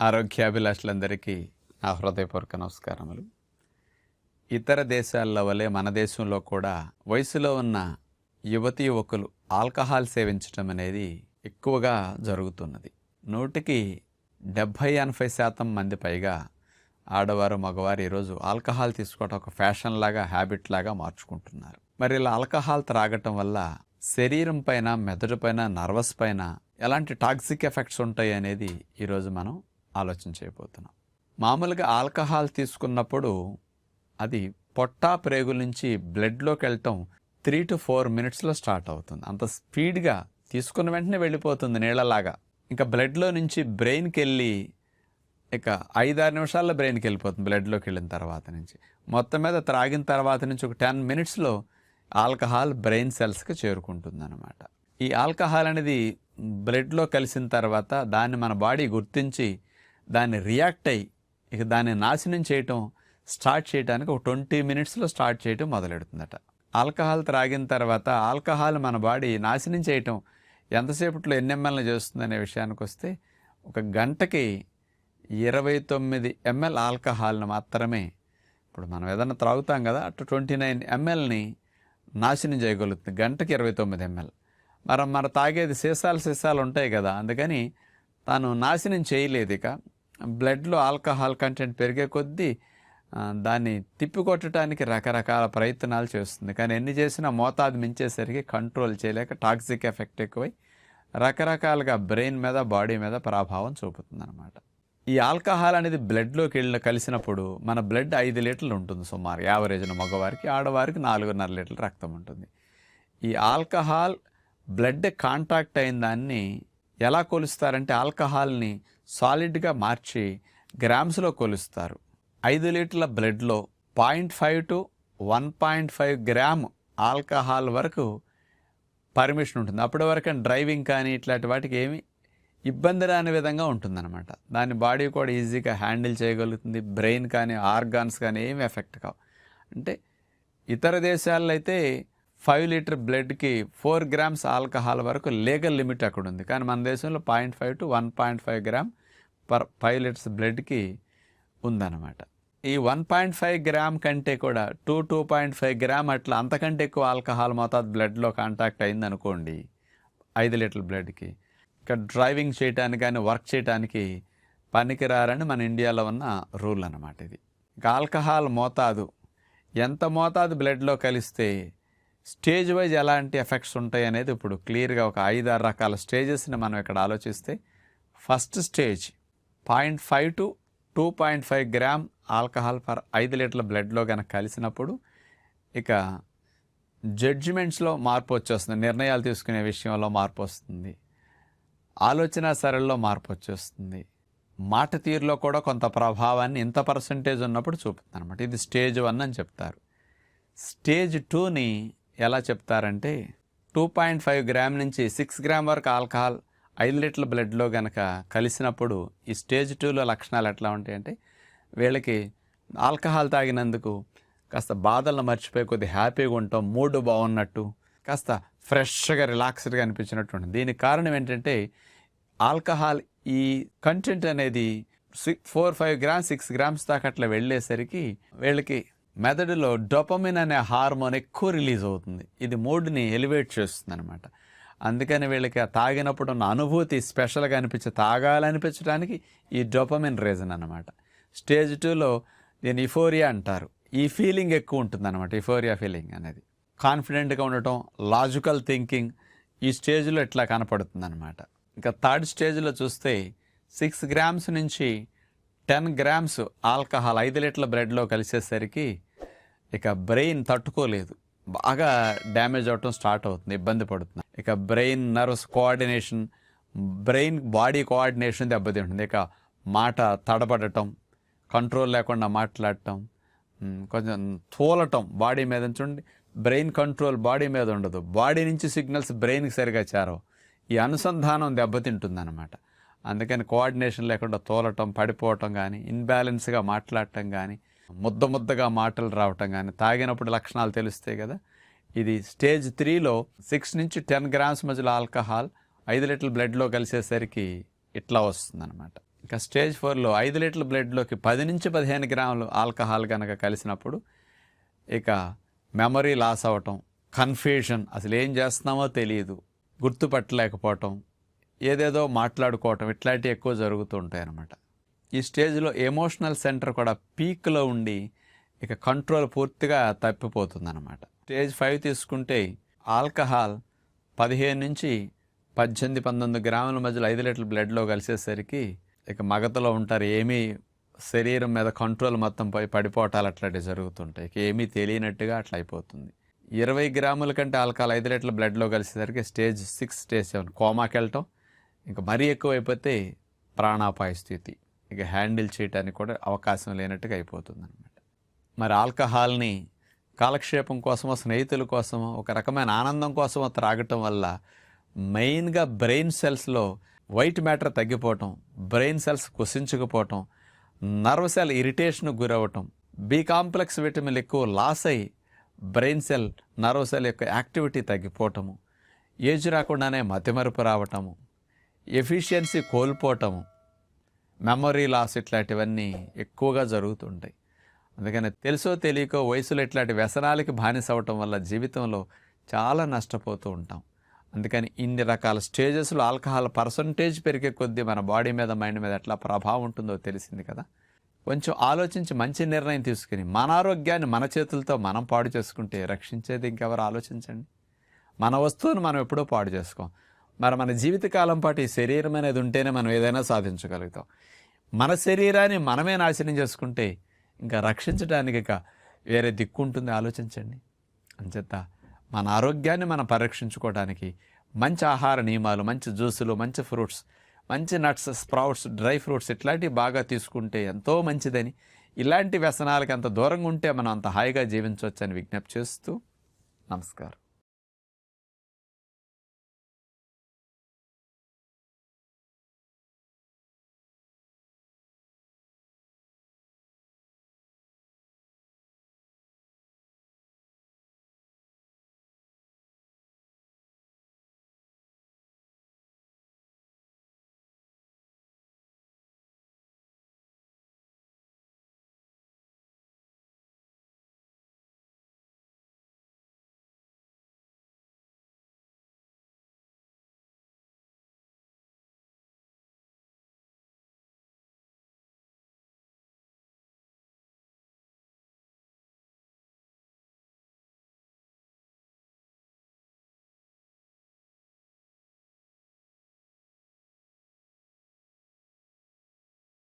ఆరోగ్యాభిలాషులందరికీ నా హృదయపూర్వక నమస్కారములు. ఇతర దేశాల్లో వలె మన దేశంలో కూడా వయసులో ఉన్న యువతి యువకులు ఆల్కహాల్ సేవించడం అనేది ఎక్కువగా జరుగుతున్నది. నూటికి డెబ్భై ఎనభై శాతం మంది పైగా ఆడవారు మగవారు ఈరోజు ఆల్కహాల్ తీసుకోవడం ఒక ఫ్యాషన్ లాగా హ్యాబిట్ లాగా మార్చుకుంటున్నారు. మరి ఇలా ఆల్కహాల్ త్రాగటం వల్ల శరీరం పైన మెదడు పైన నర్వస్ పైన ఎలాంటి టాక్సిక్ ఎఫెక్ట్స్ ఉంటాయి అనేది ఈరోజు మనం ఆలోచన చేయబోతున్నాం. మామూలుగా ఆల్కహాల్ తీసుకున్నప్పుడు అది పొట్టా ప్రేగుల నుంచి బ్లడ్లోకి వెళ్ళటం త్రీ టు ఫోర్ మినిట్స్లో స్టార్ట్ అవుతుంది. అంత స్పీడ్గా తీసుకున్న వెంటనే వెళ్ళిపోతుంది నీళ్ళలాగా. ఇంకా బ్లడ్లో నుంచి బ్రెయిన్కి వెళ్ళి ఇక ఐదారు నిమిషాల్లో బ్రెయిన్కి వెళ్ళిపోతుంది బ్లడ్లోకి వెళ్ళిన తర్వాత నుంచి. మొత్తం మీద త్రాగిన తర్వాత నుంచి ఒక టెన్ మినిట్స్లో ఆల్కహాల్ బ్రెయిన్ సెల్స్కి చేరుకుంటుంది అనమాట ఈ ఆల్కహాల్ అనేది బ్లడ్లో కలిసిన తర్వాత దాన్ని మన బాడీ గుర్తించి దాన్ని రియాక్ట్ అయ్యి ఇక దాన్ని నాశనం చేయటం స్టార్ట్ చేయడానికి ఒక ట్వంటీ మినిట్స్లో స్టార్ట్ చేయటం మొదలెడుతుందట. ఆల్కహాల్ త్రాగిన తర్వాత ఆల్కహాల్ మన బాడీ నాశనం చేయటం ఎంతసేపట్లో ఎన్ని ఎంఎల్ని చేస్తుందనే విషయానికి వస్తే ఒక గంటకి ఇరవై తొమ్మిది ఎంఎల్ ఆల్కహాల్ని మాత్రమే ఇప్పుడు మనం ఏదైనా త్రాగుతాం కదా అటు ట్వంటీ నైన్ ఎంఎల్ని నాశనం చేయగలుగుతుంది. గంటకి ఇరవై తొమ్మిది ఎంఎల్. మరి మన తాగేది సీసాలు సీసాలు ఉంటాయి కదా అందుకని తాను నాశనం చేయలేదు ఇక బ్లడ్లో ఆల్కహాల్ కంటెంట్ పెరిగే కొద్దీ దాన్ని తిప్పికొట్టడానికి రకరకాల ప్రయత్నాలు చేస్తుంది. కానీ ఎన్ని చేసినా మోతాదు మించేసరికి కంట్రోల్ చేయలేక టాక్సిక్ ఎఫెక్ట్ ఎక్కువై రకరకాలుగా బ్రెయిన్ మీద బాడీ మీద ప్రభావం చూపుతుంది అనమాట ఈ ఆల్కహాల్ అనేది బ్లడ్లోకి వెళ్ళి కలిసినప్పుడు మన బ్లడ్ ఐదు లీటర్లు ఉంటుంది సుమారు. యావరేజ్న మగవారికి ఆడవారికి నాలుగున్నర లీటర్ల రక్తం ఉంటుంది. ఈ ఆల్కహాల్ బ్లడ్ కాంటాక్ట్ అయిన దాన్ని ఎలా కొలుస్తారంటే ఆల్కహాల్ని సాలిడ్గా మార్చి గ్రామ్స్లో కొలుస్తారు. ఐదు లీటర్ల బ్లడ్లో point five to one point five gram alcohol వరకు పర్మిషన్ ఉంటుంది. అప్పటి వరకు డ్రైవింగ్ కానీ ఇట్లాంటి వాటికి ఏమి ఇబ్బంది రాని విధంగా ఉంటుందన్నమాట. దాని బాడీ కూడా ఈజీగా హ్యాండిల్ చేయగలుగుతుంది. బ్రెయిన్ కానీ ఆర్గాన్స్ కానీ ఏమి ఎఫెక్ట్ కావు. అంటే ఇతర దేశాల్లో అయితే ఫైవ్ లీటర్ బ్లడ్కి ఫోర్ గ్రామ్స్ ఆల్కహాల్ వరకు లీగల్ లిమిట్ అక్కడ ఉంది. కానీ మన దేశంలో point five to one point five gram per five litres బ్లడ్కి ఉందన్నమాట. ఈ వన్ పాయింట్ ఫైవ్ గ్రామ్ కంటే కూడా two to point five gram అట్లా అంతకంటే ఎక్కువ ఆల్కహాల్ మోతాదు బ్లడ్లో కాంటాక్ట్ అయింది అనుకోండి ఐదు లీటర్ల బ్లడ్కి. ఇక్కడ డ్రైవింగ్ చేయడానికి కానీ వర్క్ చేయడానికి పనికిరారని మన ఇండియాలో ఉన్న రూల్ అన్నమాట ఇది. ఇక ఆల్కహాల్ మోతాదు ఎంత మోతాదు బ్లడ్లో కలిస్తే స్టేజ్ వైజ్ ఎలాంటి ఎఫెక్ట్స్ ఉంటాయి అనేది ఇప్పుడు క్లియర్గా ఒక ఐదు ఆరు రకాల స్టేజెస్ని మనం ఇక్కడ ఆలోచిస్తే first stage point five to two point five gram alcohol per ఐదు లీటర్ల బ్లడ్లో కనుక కలిసినప్పుడు ఇక జడ్జిమెంట్స్లో మార్పు వచ్చేస్తుంది. నిర్ణయాలు తీసుకునే విషయంలో మార్పు వస్తుంది. ఆలోచన సరళిలో మార్పు వచ్చేస్తుంది. మాట తీరులో కూడా కొంత ప్రభావాన్ని ఇంత పర్సంటేజ్ ఉన్నప్పుడు చూపుతుంది అనమాట ఇది స్టేజ్ వన్ అని చెప్తారు. స్టేజ్ టూని ఎలా చెప్తారంటే టూ పాయింట్ ఫైవ్ గ్రామ్ నుంచి సిక్స్ గ్రామ్ వరకు ఆల్కహాల్ ఐదు లీటర్ల బ్లడ్లో కనుక కలిసినప్పుడు ఈ స్టేజ్ టూలో లక్షణాలు ఎట్లా ఉంటాయంటే వీళ్ళకి ఆల్కహాల్ తాగినందుకు కాస్త బాధలను మర్చిపోయి కొద్ది హ్యాపీగా ఉంటాం మూడ్ బాగున్నట్టు కాస్త ఫ్రెష్గా రిలాక్స్డ్గా అనిపించినట్టు ఉంటుంది. దీనికి కారణం ఏంటంటే ఆల్కహాల్ ఈ కంటెంట్ అనేది six four five grams six grams దాకా అట్లా వెళ్ళేసరికి వీళ్ళకి మెదడులో డొపమిన్ అనే హార్మోన్ ఎక్కువ రిలీజ్ అవుతుంది. ఇది మూడ్ని ఎలివేట్ చేస్తుంది అనమాట అందుకని వీళ్ళకి తాగినప్పుడు ఉన్న అనుభూతి స్పెషల్గా అనిపించి తాగాలనిపించడానికి ఈ డొపమిన్ రీజన్ అనమాట స్టేజ్ టూలో దీన్ని ఇఫోరియా అంటారు. ఈ ఫీలింగ్ ఎక్కువ ఉంటుంది అనమాట ఇఫోరియా ఫీలింగ్ అనేది. కాన్ఫిడెంట్గా ఉండటం లాజికల్ థింకింగ్ ఈ స్టేజ్లో ఇట్లా కనపడుతుంది అనమాట ఇంకా థర్డ్ స్టేజ్లో చూస్తే సిక్స్ గ్రామ్స్ నుంచి టెన్ గ్రామ్స్ ఆల్కహాల్ ఐదు లీటర్ల బ్రెడ్లో కలిసేసరికి ఇక బ్రెయిన్ తట్టుకోలేదు. బాగా డ్యామేజ్ అవటం స్టార్ట్ అవుతుంది ఇబ్బంది పడుతుంది. ఇక brain nerves coordination brain body coordination దెబ్బతింటుంది. ఇక మాట తడబడటం కంట్రోల్ లేకుండా మాట్లాడటం కొంచెం తోలటం బాడీ మీద చూడండి బ్రెయిన్ కంట్రోల్ బాడీ మీద ఉండదు. బాడీ నుంచి సిగ్నల్స్ బ్రెయిన్కి సరిగా చేరవు. ఈ అనుసంధానం దెబ్బతింటుందన్నమాట. అందుకని కోఆర్డినేషన్ లేకుండా తోలటం పడిపోవటం కానీ ఇన్బ్యాలెన్స్గా మాట్లాడటం కానీ ముద్ద ముద్దగా మాటలు రావటం కానీ తాగినప్పుడు లక్షణాలు తెలుస్తాయి కదా. ఇది స్టేజ్ త్రీలో సిక్స్ నుంచి టెన్ గ్రామ్స్ మధ్యలో ఆల్కహాల్ ఐదు లీటర్ల బ్లడ్లో కలిసేసరికి ఇట్లా వస్తుందన్నమాట. ఇంకా స్టేజ్ ఫోర్లో ఐదు లీటర్ల బ్లడ్లోకి పది నుంచి పదిహేను గ్రాములు ఆల్కహాల్ కనుక కలిసినప్పుడు ఇక మెమరీ లాస్ అవ్వటం కన్ఫ్యూషన్ అసలు ఏం చేస్తున్నామో తెలియదు. గుర్తుపట్టలేకపోవటం ఏదేదో మాట్లాడుకోవటం ఇట్లాంటివి ఎక్కువ జరుగుతూ ఉంటాయి అన్నమాట ఈ స్టేజ్లో ఎమోషనల్ సెంటర్ కూడా పీక్లో ఉండి ఇక కంట్రోల్ పూర్తిగా తప్పిపోతుందన్నమాట. స్టేజ్ ఫైవ్ తీసుకుంటే ఆల్కహాల్ పదిహేను నుంచి పద్దెనిమిది పంతొమ్మిది గ్రాముల మధ్యలో ఐదు లీటర్ల బ్లడ్లో కలిసేసరికి ఇక మగతలో ఉంటారు ఏమీ శరీరం మీద కంట్రోల్ మొత్తం పోయి పడిపోవటాలు అట్లాంటివి జరుగుతుంటాయి. ఇక ఏమీ తెలియనట్టుగా అట్లా అయిపోతుంది. ఇరవై గ్రాముల కంటే ఆల్కహాల్ ఐదు లీటర్ల బ్లడ్లో కలిసేసరికి స్టేజ్ సిక్స్ స్టేజ్ సెవెన్ కోమాకి వెళ్ళటం ఇంకా మరీ ఎక్కువ అయిపోతే ప్రాణాపాయ స్థితి. ఇక హ్యాండిల్ చేయడానికి కూడా అవకాశం లేనట్టుగా అయిపోతుంది అనమాట మరి ఆల్కహాల్ని కాలక్షేపం కోసమో స్నేహితుల కోసమో ఒక రకమైన ఆనందం కోసమో త్రాగటం వల్ల మెయిన్గా బ్రెయిన్ సెల్స్లో వైట్ మ్యాటర్ తగ్గిపోవటం బ్రెయిన్ సెల్స్ కుసించుకుపోవటం నర్వ్ సెల్ ఇరిటేషన్కు గురవటం బి కాంప్లెక్స్ విటమిన్ ఎక్కువ లాస్ అయ్యి బ్రెయిన్ సెల్ నర్వ్ సెల్ యొక్క యాక్టివిటీ తగ్గిపోవటము ఏజ్ రాకుండానే మతిమరుపు రావటము ఎఫిషియన్సీ కోల్పోవటము మెమరీ లాస్ ఇట్లాంటివన్నీ ఎక్కువగా జరుగుతుంటాయి. అందుకని తెలుసో తెలియకో వయసులో ఇట్లాంటి వ్యసనాలకి బానిస అవ్వటం వల్ల జీవితంలో చాలా నష్టపోతూ ఉంటాం. అందుకని ఇన్ని రకాల స్టేజెస్లో ఆల్కహాల్ పర్సంటేజ్ పెరిగే కొద్దీ మన బాడీ మీద మైండ్ మీద ఎట్లా ప్రభావం ఉంటుందో తెలిసింది కదా. కొంచెం ఆలోచించి మంచి నిర్ణయం తీసుకుని మన ఆరోగ్యాన్ని మన చేతులతో మనం పాడు చేసుకుంటే రక్షించేది ఇంకెవరు ఆలోచించండి. మన వస్తువును మనం ఎప్పుడూ పాడు చేసుకోం. మరి మన జీవితకాలం పాటు ఈ శరీరం అనేది ఉంటేనే మనం ఏదైనా సాధించగలుగుతాం. మన శరీరాన్ని మనమే నాశనం చేసుకుంటే ఇంకా రక్షించడానికి ఇక వేరే దిక్కు ఉంటుంది. ఆలోచించండి. అంచేత మన ఆరోగ్యాన్ని మనం పరీక్షించుకోవడానికి మంచి ఆహార నియమాలు మంచి జ్యూసులు మంచి ఫ్రూట్స్ మంచి నట్స్ స్ప్రౌట్స్ డ్రై ఫ్రూట్స్ ఇట్లాంటివి బాగా తీసుకుంటే ఎంతో మంచిదని. ఇలాంటి వ్యసనాలకి అంత దూరంగా ఉంటే మనం అంత హాయిగా జీవించవచ్చని విజ్ఞప్తి చేస్తూ నమస్కారం.